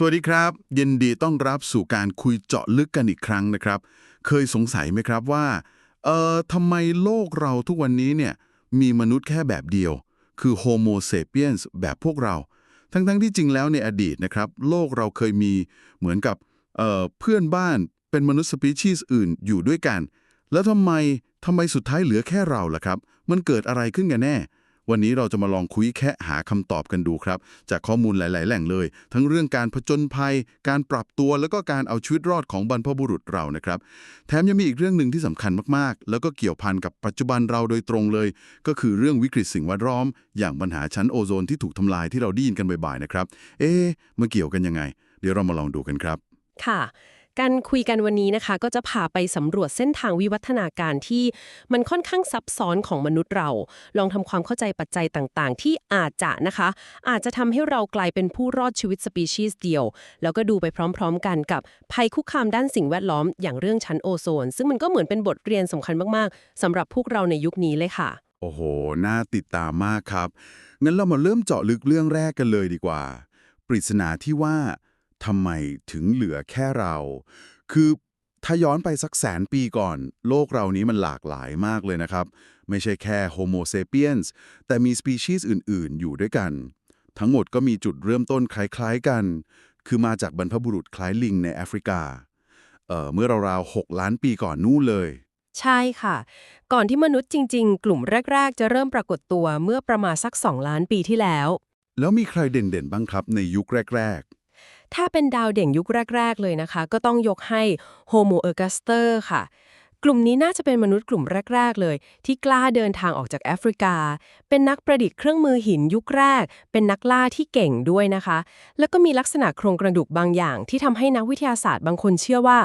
สวัสดีครับ ยินดีต้อนรับสู่การคุยเจาะลึกกันอีกครั้งนะครับ เคยสงสัยไหมครับว่าเอ่อทำไมโลกเราทุกวันนี้เนี่ยมีมนุษย์แค่แบบเดียว คือ Homo sapiens แบบพวกเรา ทั้งๆที่จริงแล้วในอดีตนะครับ โลกเราเคยมีเหมือนกับเอ่อเพื่อนบ้านเป็นมนุษย์สปีชีส์อื่นอยู่ด้วยกัน แล้วทำไมทำไมสุดท้ายเหลือแค่เราล่ะครับ มันเกิดอะไรขึ้นกันแน่ วันนี้เราจะมาลองคุยแค่หาคำตอบกันดูครับ จากข้อมูลหลาย ๆ แหล่งเลย ทั้งเรื่องการผจญภัย การปรับตัวแล้วก็การเอาชีวิตรอดของบรรพบุรุษเรานะครับ แถมยังมีอีกเรื่องหนึ่งที่สำคัญมาก ๆ แล้วก็เกี่ยวพันกับปัจจุบันเราโดยตรงเลย ก็คือเรื่องวิกฤตสิ่งแวดล้อม อย่างปัญหาชั้นโอโซนที่ถูกทำลายที่เราได้ยินกันบ่อย ๆ นะครับ เอ๊ะมันเกี่ยวกันยังไง เดี๋ยวเรามาลองดูกันครับ ค่ะ การคุยกันวันนี้นะคะ ก็จะพาไปสำรวจเส้นทางวิวัฒนาการที่มันค่อนข้างซับซ้อนของมนุษย์เรา ลองทำความเข้าใจปัจจัยต่างๆ ที่อาจจะนะคะ อาจจะทำให้เรากลายเป็นผู้รอดชีวิตสปีชีส์เดียว แล้วก็ดูไปพร้อมๆ กันกับภัยคุกคามด้านสิ่งแวดล้อมอย่างเรื่องชั้นโอโซน ซึ่งมันก็เหมือนเป็นบทเรียนสำคัญมากๆสำหรับพวกเราในยุคนี้เลยค่ะ โอ้โห น่าติดตามมากครับ งั้นเรามาเริ่มเจาะลึกเรื่องแรกกันเลยดีกว่า ปริศนาที่ว่า ทำไมถึงเหลือแค่เรา คือถ้าย้อนไปสักแสนปีก่อน โลกเรานี้มันหลากหลายมากเลยนะครับ ไม่ใช่แค่ Homo sapiens แต่มีสปีชีส์อื่น ๆ อยู่ด้วยกัน ทั้งหมดก็มีจุดเริ่มต้นคล้าย ๆ กัน คือมาจากบรรพบุรุษคล้ายลิงในแอฟริกาเอ่อเมื่อราวๆ6ล้านปีก่อนนู่นเลย ใช่ค่ะ ก่อนที่มนุษย์จริง ๆ กลุ่มแรก ๆ จะเริ่มปรากฏตัวเมื่อประมาณสัก 2 ล้านปีที่แล้ว แล้วมีใครเด่นๆบ้างครับในยุคแรกๆ ถ้าเป็นดาวเด่นยุคแรก ๆ เลยนะคะ ก็ต้องยกให้ Homo ergaster ค่ะ กลุ่มนี้น่าจะเป็นมนุษย์กลุ่มแรก ๆ เลย ที่กล้าเดินทางออกจากแอฟริกา เป็นนักประดิษฐ์เครื่องมือหินยุคแรก เป็นนักล่าที่เก่งด้วยนะคะ แล้วก็มีลักษณะโครงกระดูกบางอย่าง ที่ทำให้นักวิทยาศาสตร์บางคนเชื่อว่า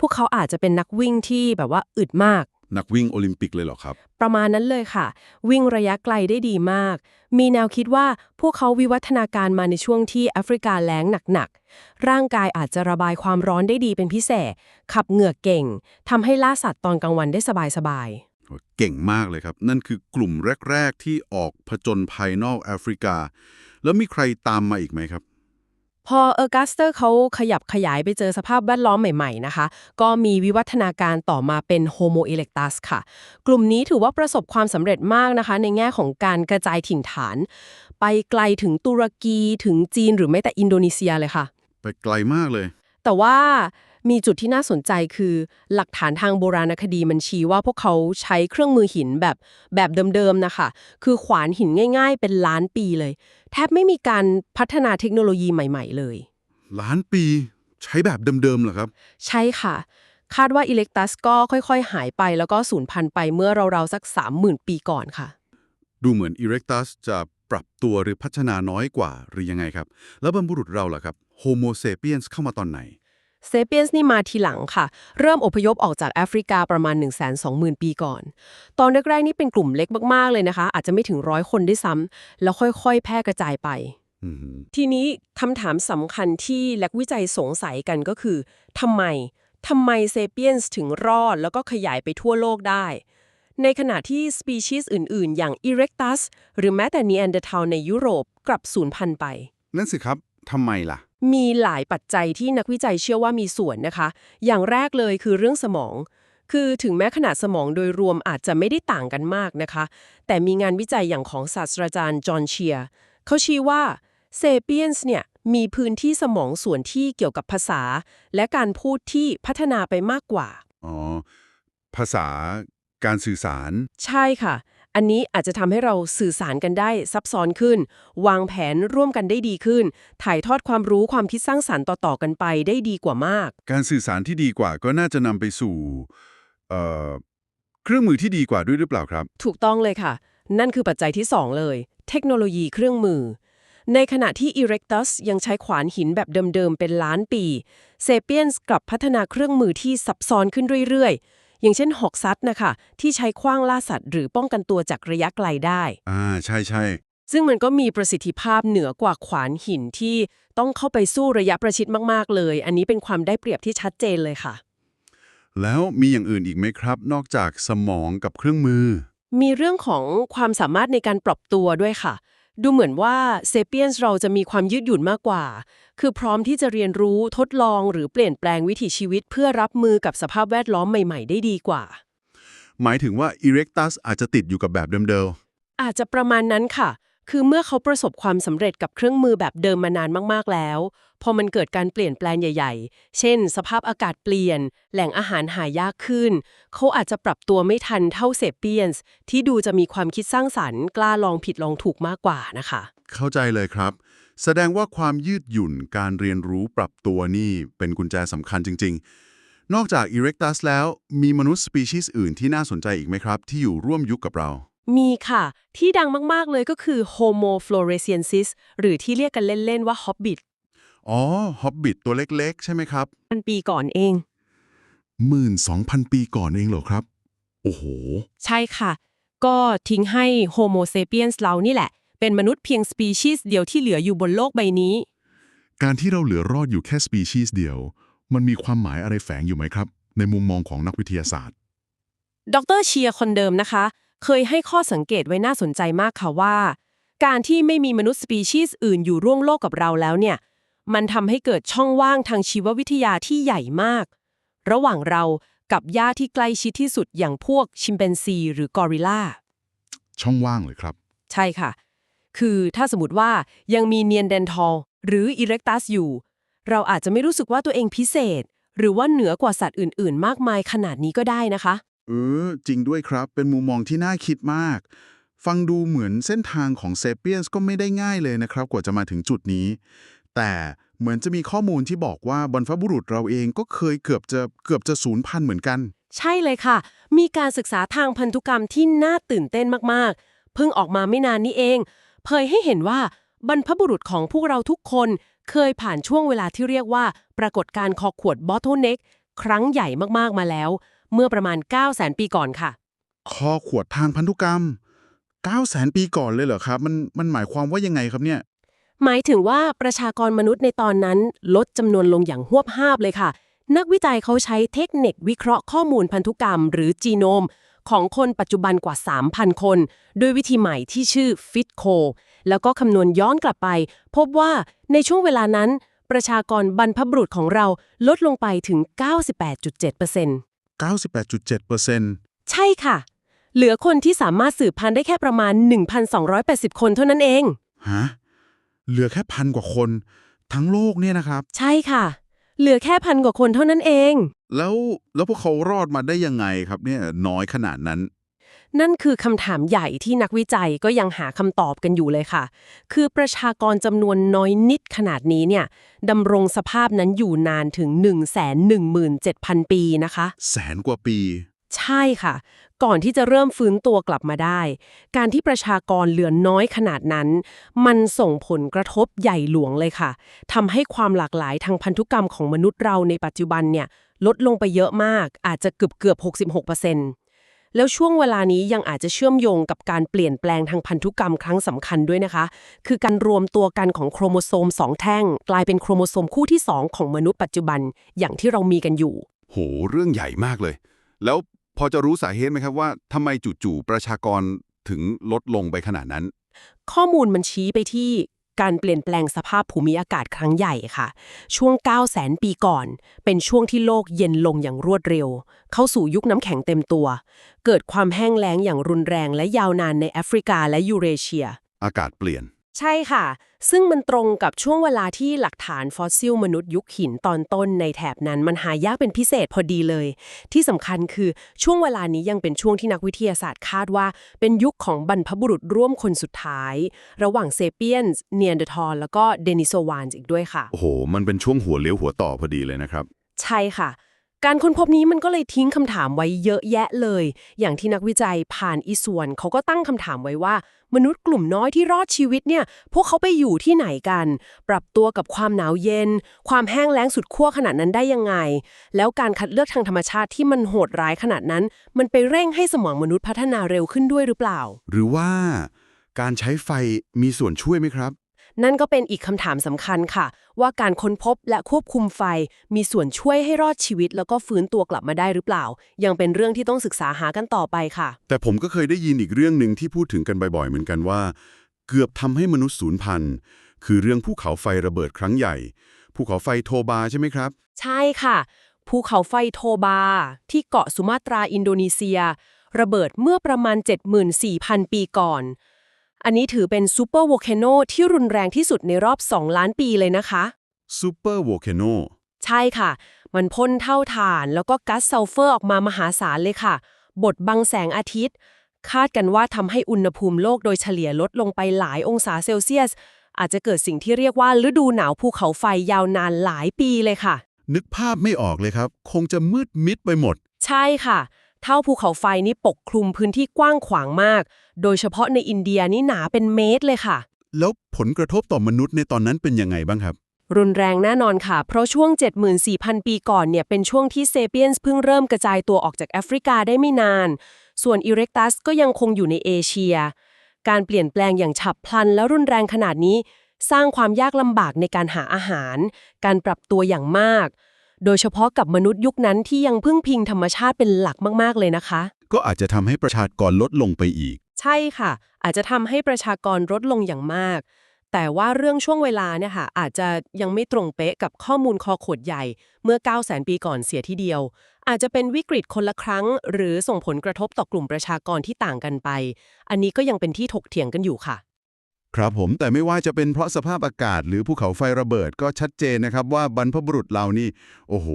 พวกเขาอาจจะเป็นนักวิ่งที่แบบว่าอึดมากนักวิ่งโอลิมปิกเลยเหรอครับ ประมาณนั้นเลยค่ะ วิ่งระยะไกลได้ดีมาก มีแนวคิดว่าพวกเขาวิวัฒนาการมาในช่วงที่แอฟริกาแล้งหนักๆ ร่างกายอาจจะระบายความร้อนได้ดีเป็นพิเศษ ขับเหงื่อเก่งทำให้ล่าสัตว์ตอนกลางวันได้สบายๆเก่งมากเลยครับ นั่นคือกลุ่มแรก ๆ ที่ออกผจญภัยนอกแอฟริกา แล้วมีใครตามมาอีกไหมครับ พอเออร์กัสเตอร์เขาขยับขยายไปเจอสภาพแวดล้อมใหม่ๆนะคะ ก็มีวิวัฒนาการต่อมาเป็นโฮโมเอเล็กตัสค่ะ กลุ่มนี้ถือว่าประสบความสำเร็จมากนะคะ ในแง่ของการกระจายถิ่นฐาน ไปไกลถึงตุรกีถึงจีนหรือแม้แต่อินโดนีเซียเลยค่ะ ไปไกลมากเลย แต่ว่ามีจุดที่น่าสนใจคือ หลักฐานทางโบราณคดีมันชี้ว่าพวกเขาใช้เครื่องมือหินแบบแบบเดิมๆนะคะ คือขวานหินง่าย ๆ เป็นล้านปีเลย แทบไม่มีการพัฒนาเทคโนโลยีใหม่ ๆ เลย ล้านปีใช้แบบเดิมๆเหรอครับ ใช่ค่ะ คาดว่าอิเล็กตัสก็ค่อยๆ หายไปแล้วก็สูญพันธุ์ไปเมื่อราวๆสัก 30,000 ปีก่อนค่ะ ดูเหมือน Erectus จะปรับตัวหรือพัฒนาน้อยกว่าหรือยังไงครับ แล้วบรรพบุรุษเราล่ะครับ Homo sapiens เข้ามาตอนไหน เซเปียนส์นี่มาทีหลังค่ะ เริ่มอพยพออกจากแอฟริกาประมาณ 1 2 0 0 0 0 ปีก่อน ตอนแรกๆนี่เป็นกลุ่มเล็กมากๆเลยนะคะ อาจจะไม่ถึงร้อยคนด้วยซ้ำแล้วค่อยๆ แพร่กระจายไปอืมทีนี้คำถามสำคัญที่นักวิจัยสงสัยกันก็คือทำไมทำไมเซเปียนส์ถึงรอดแล้วก็ขยายไปทั่วโลกได้ ในขณะที่สปีชีส์อื่นๆ อย่าง Erectus หรือแม้แต่ Neanderthal ในยุโรปกลับสูญพันธุ์ไป นั่นสิครับทำไมล่ะ มีหลายปัจจัยที่นักวิจัยเชื่อว่ามีส่วนนะคะ อย่างแรกเลยคือเรื่องสมอง คือถึงแม้ขนาดสมองโดยรวมอาจจะไม่ได้ต่างกันมากนะคะ แต่มีงานวิจัยอย่างของศาสตราจารย์จอห์นเชียร์เขาชี้ว่าเซเปียนส์เนี่ยมีพื้นที่สมองส่วนที่เกี่ยวกับภาษา และการพูดที่พัฒนาไปมากกว่า อ๋อ ภาษาการสื่อสาร ใช่ค่ะ อันนี้อาจจะทำให้เราสื่อสารกันได้ซับซ้อนขึ้น วางแผนร่วมกันได้ดีขึ้น ถ่ายทอดความรู้ความคิดสร้างสรรค์ต่อๆกันไปได้ดีกว่ามาก การสื่อสารที่ดีกว่าก็น่าจะนำไปสู่เอ่อเครื่องมือที่ดีกว่าด้วยหรือเปล่าครับ ถูกต้องเลยค่ะ นั่นคือปัจจัยที่ 2 เลย เทคโนโลยีเครื่องมือ ในขณะที่ Erectus ยังใช้ขวานหินแบบเดิมๆเป็นล้านปี Sapiens กลับพัฒนาเครื่องมือที่ซับซ้อนขึ้นเรื่อยๆ อย่างเช่นหอกซัดนะคะที่ใช้ขว้างล่าสัตว์ หรือป้องกันตัวจากระยะไกลได้ อ่าใช่ใช่ซึ่งมันก็มีประสิทธิภาพเหนือกว่าขวานหินที่ต้องเข้าไปสู้ระยะประชิดมาก ๆ เลย อันนี้เป็นความได้เปรียบที่ชัดเจนเลยค่ะ แล้วมีอย่างอื่นอีกไหมครับ นอกจากสมองกับเครื่องมือ มีเรื่องของความสามารถในการปรับตัวด้วยค่ะ ดูเหมือนว่าเซเปียนส์เราจะมีความยืดหยุ่นมากกว่า คือพร้อมที่จะเรียนรู้ทดลองหรือเปลี่ยนแปลงวิถีชีวิตเพื่อรับมือกับสภาพแวดล้อมใหม่ๆ ได้ดีกว่า หมายถึงว่า Erectus อาจจะติดอยู่กับแบบเดิมอาจจะประมาณนั้นค่ะ คือเมื่อเขาประสบความสำเร็จกับเครื่องมือแบบเดิมมานานมากๆแล้ว พอมันเกิดการเปลี่ยนแปลงใหญ่ ๆ เช่น สภาพอากาศเปลี่ยน แหล่งอาหารหายากขึ้น เขาอาจจะปรับตัวไม่ทันเท่าเซเปียนส์ที่ดูจะมีความคิดสร้างสรรค์กล้าลองผิดลองถูกมากกว่านะคะ เข้าใจเลยครับ แสดงว่าความยืดหยุ่นการเรียนรู้ปรับตัวนี่เป็นกุญแจสำคัญจริง ๆ นอกจาก Erectus แล้วมีมนุษย์สปีชีส์อื่นที่น่าสนใจอีกไหมครับ ที่อยู่ร่วมยุคกับเรา มีค่ะ ที่ดังมาก ๆ เลยก็คือ Homo floresiensis หรือที่เรียกกันเล่น ๆ ว่า Hobbit อ๋อ Hobbit ตัวเล็ก ๆ ใช่ไหมครับ พันปีก่อนเอง 12,000 ปีก่อนเองเหรอครับ โอ้โห ใช่ค่ะ ก็ทิ้งให้ Homo sapiens เรานี่แหละ เป็นมนุษย์เพียงสปีชีส์เดียวที่เหลืออยู่บนโลกใบนี้ การที่เราเหลือรอดอยู่แค่สปีชีส์เดียว มันมีความหมายอะไรแฝงอยู่ไหมครับ ในมุมมองของนักวิทยาศาสตร์ ดรเชียร์คนเดิมนะคะ เคยให้ข้อสังเกตไว้น่าสนใจมากค่ะว่า การที่ไม่มีมนุษย์สปีชีส์อื่นอยู่ร่วมโลกกับเราแล้วเนี่ย มันทำให้เกิดช่องว่างทางชีววิทยาที่ใหญ่มาก ระหว่างเรากับญาติที่ใกล้ชิดที่สุดอย่างพวกชิมเปนซี หรือกอริลลาช่องว่างเลยครับ ใช่ค่ะ คือถ้าสมมติว่ายังมีเนียนเดนทอลหรืออิเร็กตัสอยู่ เราอาจจะไม่รู้สึกว่าตัวเองพิเศษ หรือว่าเหนือกว่าสัตว์อื่น ๆ มากมายขนาดนี้ก็ได้นะคะ เออ จริงด้วยครับ เป็นมุมมองที่น่าคิดมาก ฟังดูเหมือนเส้นทางของเซเปียนส์ก็ไม่ได้ง่ายเลยนะครับ กว่าจะมาถึงจุดนี้ แต่เหมือนจะมีข้อมูลที่บอกว่าบรรพบุรุษเราเองก็เคยเกือบจะเกือบจะสูญพันธุ์เหมือนกัน ใช่เลยค่ะ มีการศึกษาทางพันธุกรรมที่น่าตื่นเต้นมากๆ เพิ่งออกมาไม่นานนี้เอง เผยให้เห็นว่าบรรพบุรุษของพวกเราทุกคนเคยผ่านช่วงเวลาที่เรียกว่า ปรากฏการณ์คอขวดบอทเทิลเน็กครั้งใหญ่มากๆมาแล้ว เมื่อประมาณ 9 0 0 0 0 0ปีก่อนค่ะ คอขวดทางพันธุกรรม 9 0 0 0 0 0ปีก่อนเลยเหรอครับ มันมันหมายความว่ายังไงครับเนี่ย หมายถึงว่าประชากรมนุษย์ในตอนนั้นลดจำนวนลงอย่างหวบห้าบเลยค่ะ นักวิจัยเขาใช้เทคนิควิเคราะห์ข้อมูลพันธุกรรม หรือจีโนม ของคนปัจจุบันกว่า 3,000 คน ด้วยวิธีใหม่ที่ชื่อ FITCO แล้วก็คำนวณย้อนกลับไป พบว่าในช่วงเวลานั้น ประชากรบรรพบุรุษของเราลดลงไปถึง 98.7% 98.7%ใช่ค่ะ เหลือคนที่สามารถสืบพันธุ์ได้แค่ประมาณ 1,280 คนเท่านั้นเอง ฮะ เหลือแค่พันกว่าคน ทั้งโลกเนี่ยนะครับ ใช่ค่ะ เหลือแค่พันกว่าคนเท่านั้นเอง แล้วแล้วพวกเขารอดมาได้ยังไงครับเนี่ยน้อยขนาดนั้น นั่นคือคำถามใหญ่ที่นักวิจัยก็ยังหาคำตอบกันอยู่เลยค่ะ คือประชากรจำนวนน้อยนิดขนาดนี้เนี่ยดำรงสภาพนั้นอยู่นานถึง 117,000 ปีนะคะ แสนกว่าปี ใช่ค่ะ ก่อนที่จะเริ่มฟื้นตัวกลับมาได้ การที่ประชากรเหลือน้อยขนาดนั้น มันส่งผลกระทบใหญ่หลวงเลยค่ะทำให้ความหลากหลายทางพันธุกรรมของมนุษย์เราในปัจจุบันเนี่ยลดลงไปเยอะมากอาจจะเกือบเกือบ 66% แล้วช่วงเวลานี้ยังอาจจะเชื่อมโยงกับการเปลี่ยนแปลงทางพันธุกรรมครั้งสำคัญด้วยนะคะ คือการรวมตัวกันของโครโมโซมสองแท่ง กลายเป็นโครโมโซมคู่ที่สองของมนุษย์ปัจจุบันอย่างที่เรามีกันอยู่ โห เรื่องใหญ่มากเลย แล้วพอจะรู้สาเหตุไหมครับว่าทำไมจู่ๆประชากรถึงลดลงไปขนาดนั้น ข้อมูลมันชี้ไปที่ การเปลี่ยนแปลงสภาพภูมิอากาศครั้งใหญ่ค่ะ ช่วง 9 0 0 0 0 0 ปีก่อน เป็นช่วงที่โลกเย็นลงอย่างรวดเร็ว เข้าสู่ยุคน้ำแข็งเต็มตัว เกิดความแห้งแล้งอย่างรุนแรงและยาวนานในแอฟริกาและยูเรเชีย อากาศเปลี่ยน ใช่ค่ะ ซึ่งมันตรงกับช่วงเวลาที่หลักฐานฟอสซิลมนุษย์ยุคหินตอนต้นในแถบนั้นมันหายากเป็นพิเศษพอดีเลย ที่สำคัญคือช่วงเวลานี้ยังเป็นช่วงที่นักวิทยาศาสตร์คาดว่า เป็นยุคของบรรพบุรุษร่วมคนสุดท้าย ระหว่างเซเปียนส์เนียนเดอร์ทอลแล้วก็เดนิโซวานส์อีกด้วยค่ะ โอ้โห มันเป็นช่วงหัวเลี้ยวหัวต่อพอดีเลยนะครับ ใช่ค่ะ การค้นพบนี้มันก็เลยทิ้งคำถามไว้เยอะแยะเลย อย่างที่นักวิจัยผ่านอีส่วนเขาก็ตั้งคำถามไว้ว่า มนุษย์กลุ่มน้อยที่รอดชีวิตเนี่ย พวกเขาไปอยู่ที่ไหนกัน ปรับตัวกับความหนาวเย็น ความแห้งแล้งสุดขั้วขนาดนั้นได้ยังไง แล้วการคัดเลือกทางธรรมชาติที่มันโหดร้ายขนาดนั้น มันไปเร่งให้สมองมนุษย์พัฒนาเร็วขึ้นด้วยหรือเปล่า หรือว่า การใช้ไฟมีส่วนช่วยไหมครับ นั่นก็เป็นอีกคำถามสำคัญค่ะ ว่าการค้นพบและควบคุมไฟ มีส่วนช่วยให้รอดชีวิต แล้วก็ฟื้นตัวกลับมาได้หรือเปล่า ยังเป็นเรื่องที่ต้องศึกษาหากันต่อไปค่ะ แต่ผมก็เคยได้ยินอีกเรื่องหนึ่งที่พูดถึงกันบ่อยๆ เหมือนกันว่า เกือบทำให้มนุษย์สูญพันธุ์คือเรื่องภูเขาไฟระเบิดครั้งใหญ่ภูเขาไฟโทบาใช่ไหมครับ ใช่ค่ะภูเขาไฟโทบา ที่เกาะสุมาตราอินโดนีเซีย ระเบิดเมื่อประมาณ 74,000 ปีก่อน อันนี้ถือเป็นซูเปอร์โวลคโนที่รุนแรงที่สุดในรอบ 2 ล้านปีเลยนะคะซูเปอร์โวลคโนใช่ค่ะ มันพ่นเท่าถ่าน แล้วก็ก๊าซซัลเฟอร์ออกมามหาศาลเลยค่ะ บดบังแสงอาทิตย์ คาดกันว่าทำให้อุณหภูมิโลกโดยเฉลี่ยลดลงไปหลายองศาเซลเซียส อาจจะเกิดสิ่งที่เรียกว่าฤดูหนาวภูเขาไฟยาวนานหลายปีเลยค่ะ นึกภาพไม่ออกเลยครับ คงจะมืดมิดไปหมด ใช่ค่ะ เท่าภูเขาไฟนี้ปกคลุมพื้นที่กว้างขวางมาก โดยเฉพาะในอินเดียนี่หนาเป็นเมตรเลยค่ะ แล้วผลกระทบต่อมนุษย์ในตอนนั้นเป็นยังไงบ้างครับ รุนแรงแน่นอนค่ะ เพราะช่วง 74,000 ปีก่อนเนี่ยเป็นช่วงที่เซเปียนส์เพิ่งเริ่มกระจายตัวออกจากแอฟริกาได้ไม่นาน ส่วนอิเร็กตัสก็ยังคงอยู่ในเอเชีย การเปลี่ยนแปลงอย่างฉับพลันและรุนแรงขนาดนี้ สร้างความยากลำบากในการหาอาหาร การปรับตัวอย่างมาก โดยเฉพาะกับมนุษย์ยุคนั้นที่ยังพึ่งพิงธรรมชาติเป็นหลักมาก ๆ เลยนะคะ ก็อาจจะทำให้ประชากรลดลงไปอีก ใช่ค่ะ อาจจะทำให้ประชากรลดลงอย่างมาก แต่ว่าเรื่องช่วงเวลาเนี่ยค่ะอาจจะยังไม่ตรงเป๊ะกับข้อมูลคอขดใหญ่ เมื่อ 9 0 0 0 0 0ปีก่อนเสียทีเดียว อาจจะเป็นวิกฤตคนละครั้ง หรือส่งผลกระทบต่อกลุ่มประชากรที่ต่างกันไป อันนี้ก็ยังเป็นที่ถกเถียงกันอยู่ค่ะ ครับผมแต่ไม่ว่าจะเป็นเพราะสภาพอากาศ หรือภูเขาไฟระเบิดก็ชัดเจนนะครับว่าบรรพบุรุษเรานี่ โอ้โห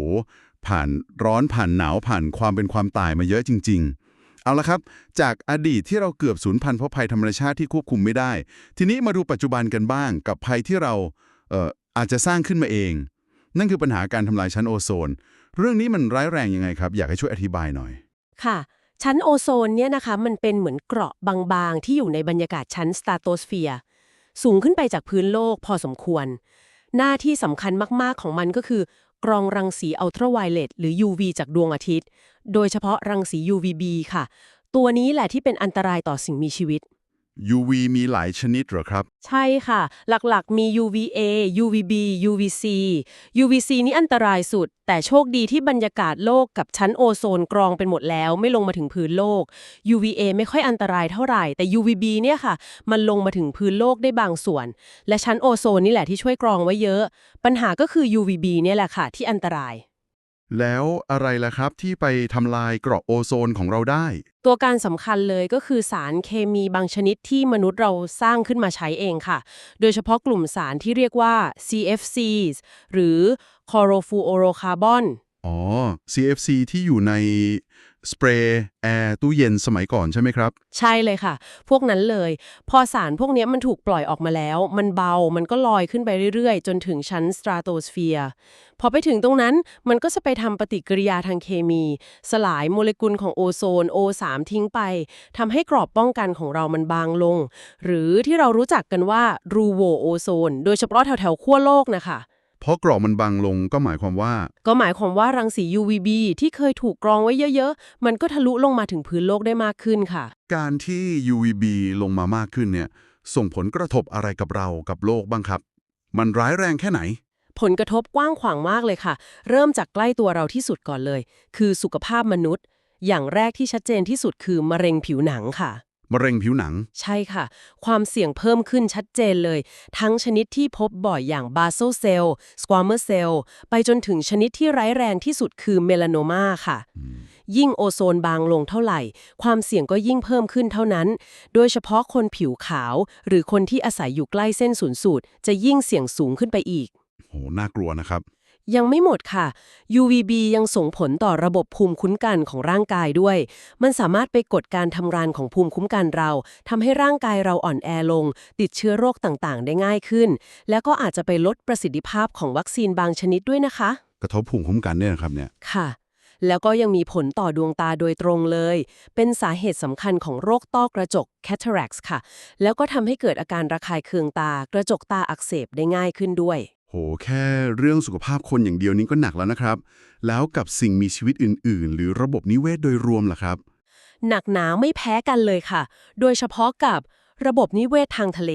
ผ่านร้อนผ่านหนาวผ่านความเป็นความตายมาเยอะจริง ๆ เอาละครับ จากอดีตที่เราเกือบสูญพันธุ์เพราะภัยธรรมชาติที่ควบคุมไม่ได้ ทีนี้มาดูปัจจุบันกันบ้าง กับภัยที่เราเอ่ออาจจะสร้างขึ้นมาเอง นั่นคือปัญหาการทำลายชั้นโอโซน เรื่องนี้มันร้ายแรงยังไงครับ อยากให้ช่วยอธิบายหน่อย ค่ะ ชั้นโอโซนเนี่ยนะคะมันเป็นเหมือนเกราะบางๆ ที่อยู่ในบรรยากาศชั้นสตาโตสเฟียร์ สูงขึ้นไปจากพื้นโลกพอสมควร หน้าที่สำคัญมาก ๆ ของมันก็คือ กรองรังสีอัลตราไวเลตหรือ UV จากดวงอาทิตย์ โดยเฉพาะรังสี UVB ค่ะ ตัวนี้แหละที่เป็นอันตรายต่อสิ่งมีชีวิต UV มีหลายชนิดเหรอครับ ใช่ค่ะ หลักๆมี UVA UVB UVC UVC นี่อันตรายสุด แต่โชคดีที่บรรยากาศโลกกับชั้นโอโซนกรองเป็นหมดแล้ว ไม่ลงมาถึงพื้นโลก UVA ไม่ค่อยอันตรายเท่าไหร่ แต่ UVB เนี่ยค่ะ มันลงมาถึงพื้นโลกได้บางส่วน และชั้นโอโซนนี่แหละที่ช่วยกรองไว้เยอะ ปัญหาก็คือ UVB เนี่ยแหละค่ะ ที่อันตราย แล้วอะไรล่ะครับที่ไปทำลายเกราะโอโซนของเราได้ ตัวการสำคัญเลยก็คือสารเคมีบางชนิดที่มนุษย์เราสร้างขึ้นมาใช้เองค่ะ โดยเฉพาะกลุ่มสารที่เรียกว่า CFCs หรือ chlorofluorocarbon อ๋อ CFC ที่อยู่ในสเปรย์แอร์ตู้เย็นสมัยก่อนใช่ไหมครับ ใช่เลยค่ะ พวกนั้นเลย พอสารพวกนี้มันถูกปล่อยออกมาแล้ว มันเบา มันก็ลอยขึ้นไปเรื่อยๆ จนถึงชั้นสตราโตสเฟียร์พอไปถึงตรงนั้นมันก็จะไปทำปฏิกิริยาทางเคมี สลายโมเลกุลของโอโซน O3 ทิ้งไปทำให้กรอบป้องกันของเรามันบางลง หรือที่เรารู้จักกันว่ารูโวโอโซน โดยเฉพาะแถวๆขั้วโลกนะคะ เพราะเกราะมันบางลงก็หมายความว่า ก็หมายความว่ารังสี UVB ที่เคยถูกกรองไว้เยอะๆ มันก็ทะลุลงมาถึงพื้นโลกได้มากขึ้นค่ะ การที่ UVB ลงมามากขึ้นเนี่ยส่งผลกระทบอะไรกับเรากับโลกบ้างครับ มันร้ายแรงแค่ไหน ผลกระทบกว้างขวางมากเลยค่ะ เริ่มจากใกล้ตัวเราที่สุดก่อนเลย คือสุขภาพมนุษย์ อย่างแรกที่ชัดเจนที่สุดคือมะเร็งผิวหนังค่ะ มะเร็งผิวหนัง ใช่ค่ะ ความเสี่ยงเพิ่มขึ้นชัดเจนเลย ทั้งชนิดที่พบบ่อยอย่างบาโซเซลสควอมเมอร์เซลไปจนถึงชนิดที่ร้ายแรงที่สุดคือเมลานมาค่ะ ยิ่งโอโซนบางลงเท่าไหร่ ความเสี่ยงก็ยิ่งเพิ่มขึ้นเท่านั้น โดยเฉพาะคนผิวขาว หรือคนที่อาศัยอยู่ใกล้เส้นศูนย์สูตร จะยิ่งเสี่ยงสูงขึ้นไปอีก โห น่ากลัวนะครับ ยังไม่หมดค่ะ UVB ยังส่งผลต่อระบบภูมิคุ้มกันของร่างกายด้วย มันสามารถไปกดการทำงานของภูมิคุ้มกันเราทำให้ร่างกายเราอ่อนแอลง ติดเชื้อโรคต่างๆ ได้ง่ายขึ้น แล้วก็อาจจะไปลดประสิทธิภาพของวัคซีนบางชนิดด้วยนะคะ กระทบภูมิคุ้มกันเนี่ยนะครับเนี่ย ค่ะ แล้วก็ยังมีผลต่อดวงตาโดยตรงเลย เป็นสาเหตุสำคัญของโรคต้อกระจก cataracts ค่ะ แล้วก็ทำให้เกิดอาการระคายเคืองตา กระจกตาอักเสบได้ง่ายขึ้นด้วย โห แค่เรื่องสุขภาพคนอย่างเดียวนี้ก็หนักแล้วนะครับ แล้วกับสิ่งมีชีวิตอื่น ๆ หรือระบบนิเวศโดยรวมล่ะครับ หนักหนาไม่แพ้กันเลยค่ะ โดยเฉพาะกับระบบนิเวศทางทะเล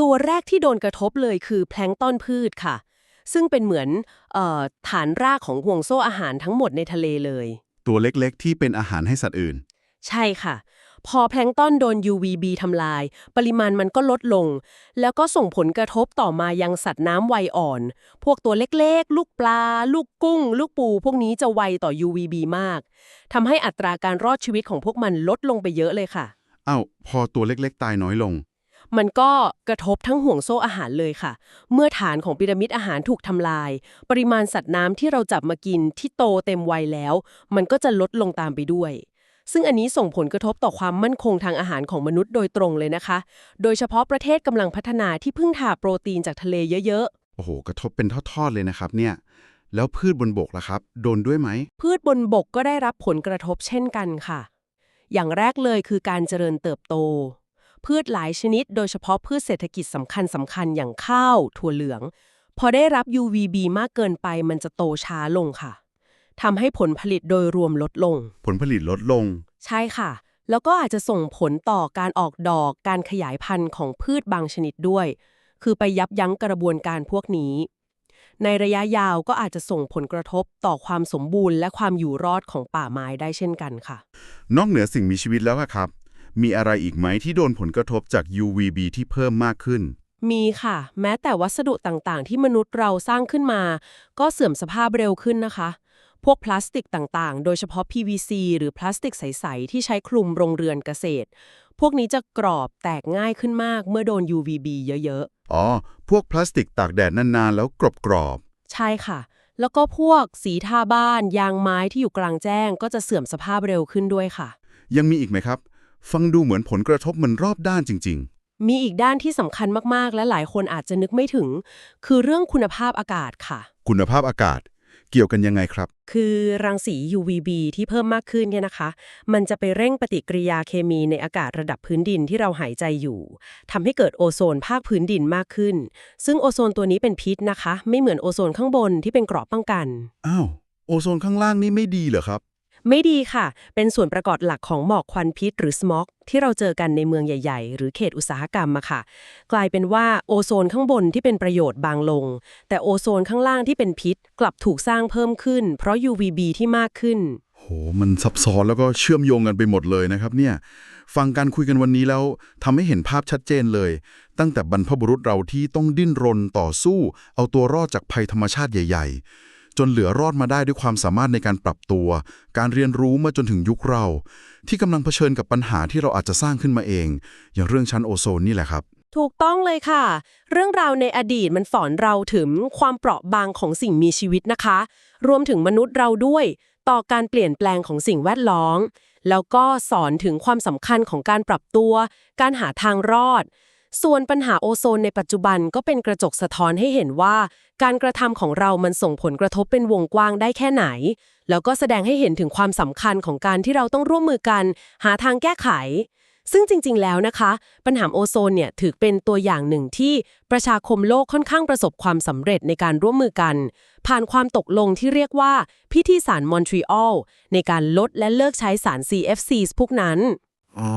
ตัวแรกที่โดนกระทบเลยคือแพลงก์ต้นพืชค่ะ ซึ่งเป็นเหมือนเออฐานรากของห่วงโซ่อาหารทั้งหมดในทะเลเลย ตัวเล็กๆ ที่เป็นอาหารให้สัตว์อื่น ใช่ค่ะ พอแพลงก์ต้นโดน UVB ทำลาย ปริมาณมันก็ลดลง แล้วก็ส่งผลกระทบต่อมายังสัตว์น้ำวัยอ่อน พวกตัวเล็กๆ ลูกปลา ลูกกุ้ง ลูกปู พวกนี้จะไวต่อ UVB มากทำให้อัตราการรอดชีวิตของพวกมันลดลงไปเยอะเลยค่ะอ้าวพอตัวเล็กๆ ตายน้อยลง มันก็กระทบทั้งห่วงโซ่อาหารเลยค่ะ เมื่อฐานของพีระมิดอาหารถูกทำลาย ปริมาณสัตว์น้ำที่เราจับมากินที่โตเต็มวัยแล้ว มันก็จะลดลงตามไปด้วย ซึ่งอันนี้ส่งผลกระทบต่อความมั่นคงทางอาหารของมนุษย์โดยตรงเลยนะคะ โดยเฉพาะประเทศกำลังพัฒนาที่พึ่งถ่าโปรตีนจากทะเลเยอะโอ้โห กระทบเป็นทอดๆเลยนะครับเนี่ย แล้วพืชบนบกล่ะครับ โดนด้วยไหมๆพืชบนบกก็ได้รับผลกระทบเช่นกันค่ะ อย่างแรกเลยคือการเจริญเติบโต พืชหลายชนิด โดยเฉพาะพืชเศรษฐกิจสำคัญสำคัญอย่างข้าว ถั่วเหลือง พอได้รับ UVB มากเกินไปมันจะโตช้าลงค่ะ ทำให้ผลผลิตโดยรวมลดลง ผลผลิตลดลง ใช่ค่ะ แล้วก็อาจจะส่งผลต่อการออกดอก การขยายพันธุ์ของพืชบางชนิดด้วย คือไปยับยั้งกระบวนการพวกนี้ ในระยะยาวก็อาจจะส่งผลกระทบต่อความสมบูรณ์และความอยู่รอดของป่าไม้ได้เช่นกันค่ะ นอกเหนือสิ่งมีชีวิตแล้วอะครับ มีอะไรอีกไหมที่โดนผลกระทบจาก UVB ที่เพิ่มมากขึ้น มีค่ะ แม้แต่วัสดุต่างๆ ที่มนุษย์เราสร้างขึ้นมา ก็เสื่อมสภาพเร็วขึ้นนะคะ พวกพลาสติกต่างๆ โดยเฉพาะ PVC หรือพลาสติกใส ๆ ที่ใช้คลุมโรงเรือนเกษตร พวกนี้จะกรอบแตกง่ายขึ้นมากเมื่อโดน UVB เยอะอ๋อ พวกพลาสติกตากแดดนาน ๆ แล้วกรอบๆ ใช่ค่ะ แล้วก็พวกสีทาบ้าน ยางไม้ที่อยู่กลางแจ้ง ก็จะเสื่อมสภาพเร็วขึ้นด้วยค่ะๆยังมีอีกไหมครับ ฟังดูเหมือนผลกระทบมันรอบด้านจริงมีอีกด้านที่สำคัญมาก ๆ และหลายคนอาจจะนึกไม่ถึง คือเรื่องคุณภาพอากาศค่ะๆคุณภาพอากาศ เกี่ยวกันยังไงครับ คือรังสี UVB ที่เพิ่มมากขึ้นเนี่ยนะคะ มันจะไปเร่งปฏิกิริยาเคมีในอากาศระดับพื้นดินที่เราหายใจอยู่ทำให้เกิดโอโซนภาคพื้นดินมากขึ้น ซึ่งโอโซนตัวนี้เป็นพิษนะคะ ไม่เหมือนโอโซนข้างบนที่เป็นเกราะป้องกัน อ้าว โอโซนข้างล่างนี่ไม่ดีเหรอครับ ไม่ดีค่ะ เป็นส่วนประกอบหลักของหมอกควันพิษหรือสโมกที่เราเจอกันในเมืองใหญ่ ๆ หรือเขตอุตสาหกรรมอะค่ะ กลายเป็นว่าโอโซนข้างบนที่เป็นประโยชน์บางลง แต่โอโซนข้างล่างที่เป็นพิษ กลับถูกสร้างเพิ่มขึ้น เพราะ UVB ที่มากขึ้น โห มันซับซ้อนแล้วก็เชื่อมโยงกันไปหมดเลยนะครับเนี่ย ฟังการคุยกันวันนี้แล้วทำให้เห็นภาพชัดเจนเลย ตั้งแต่บรรพบุรุษเราที่ต้องดิ้นรนต่อสู้ เอาตัวรอดจากภัยธรรมชาติใหญ่ ๆ จนเหลือรอดมาได้ด้วยความสามารถในการปรับตัว การเรียนรู้มาจนถึงยุคเรา ที่กำลังเผชิญกับปัญหาที่เราอาจจะสร้างขึ้นมาเอง อย่างเรื่องชั้นโอโซนนี่แหละครับ ถูกต้องเลยค่ะ เรื่องราวในอดีตมันสอนเราถึงความเปราะบางของสิ่งมีชีวิตนะคะ รวมถึงมนุษย์เราด้วย ต่อการเปลี่ยนแปลงของสิ่งแวดล้อมแล้วก็สอนถึงความสำคัญของการปรับตัว การหาทางรอด ส่วนปัญหาโอโซนในปัจจุบันก็เป็นกระจกสะท้อนให้เห็นว่า การกระทำของเรามันส่งผลกระทบเป็นวงกว้างได้แค่ไหน แล้วก็แสดงให้เห็นถึงความสำคัญของการที่เราต้องร่วมมือกัน หาทางแก้ไข ซึ่งจริง ๆ แล้วนะคะ ปัญหาโอโซนเนี่ยถือเป็นตัวอย่างหนึ่งที่ประชาคมโลกค่อนข้างประสบความสำเร็จในการร่วมมือกัน ผ่านความตกลงที่เรียกว่าพิธีสารมอนทรีออลในการลดและเลิกใช้สาร CFCs พวกนั้น อ๋อ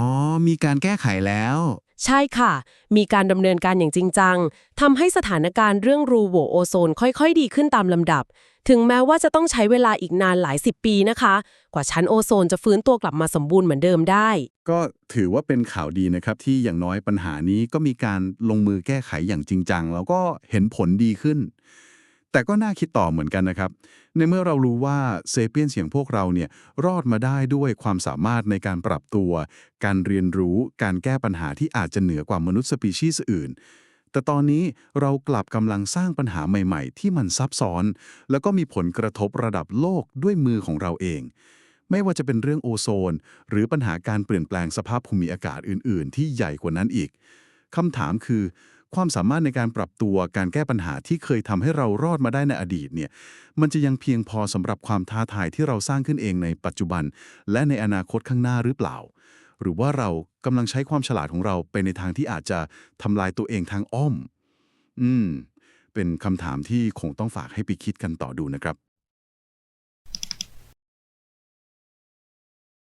มีการแก้ไขแล้ว ใช่ค่ะ มีการดำเนินการอย่างจริงจังทำให้สถานการณ์เรื่องรูโหวโอโซนค่อยๆ ดีขึ้นตามลำดับ ถึงแม้ว่าจะต้องใช้เวลาอีกนานหลายสิบปีนะคะ กว่าชั้นโอโซนจะฟื้นตัวกลับมาสมบูรณ์เหมือนเดิมได้ ก็ถือว่าเป็นข่าวดีนะครับ ที่อย่างน้อยปัญหานี้ก็มีการลงมือแก้ไขอย่างจริงจังแล้วก็เห็นผลดีขึ้น แต่ก็น่าคิดต่อเหมือนกันนะครับ ในเมื่อเรารู้ว่าเซเปียนเสียงพวกเราเนี่ยรอดมาได้ด้วยความสามารถในการปรับตัว การเรียนรู้การแก้ปัญหาที่อาจจะเหนือกว่ามนุษย์สปีชีส์อื่น แต่ตอนนี้เรากลับกำลังสร้างปัญหาใหม่ ๆ ที่มันซับซ้อน แล้วก็มีผลกระทบระดับโลกด้วยมือของเราเอง ไม่ว่าจะเป็นเรื่องโอโซน หรือปัญหาการเปลี่ยนแปลงสภาพภูมิอากาศอื่น ๆ ที่ใหญ่กว่านั้นอีกคำถามคือ ความสามารถในการปรับตัวการแก้ปัญหาที่เคยทำให้เรารอดมาได้ในอดีตเนี่ยมันจะยังเพียงพอสำหรับความท้าทายที่เราสร้างขึ้นเองในปัจจุบัน และในอนาคตข้างหน้าหรือเปล่า หรือว่าเรากำลังใช้ความฉลาดของเราไปในทางที่อาจจะทำลายตัวเองทางอ้อม อืม เป็นคำถามที่คงต้องฝากให้ไปคิดกันต่อดูนะครับ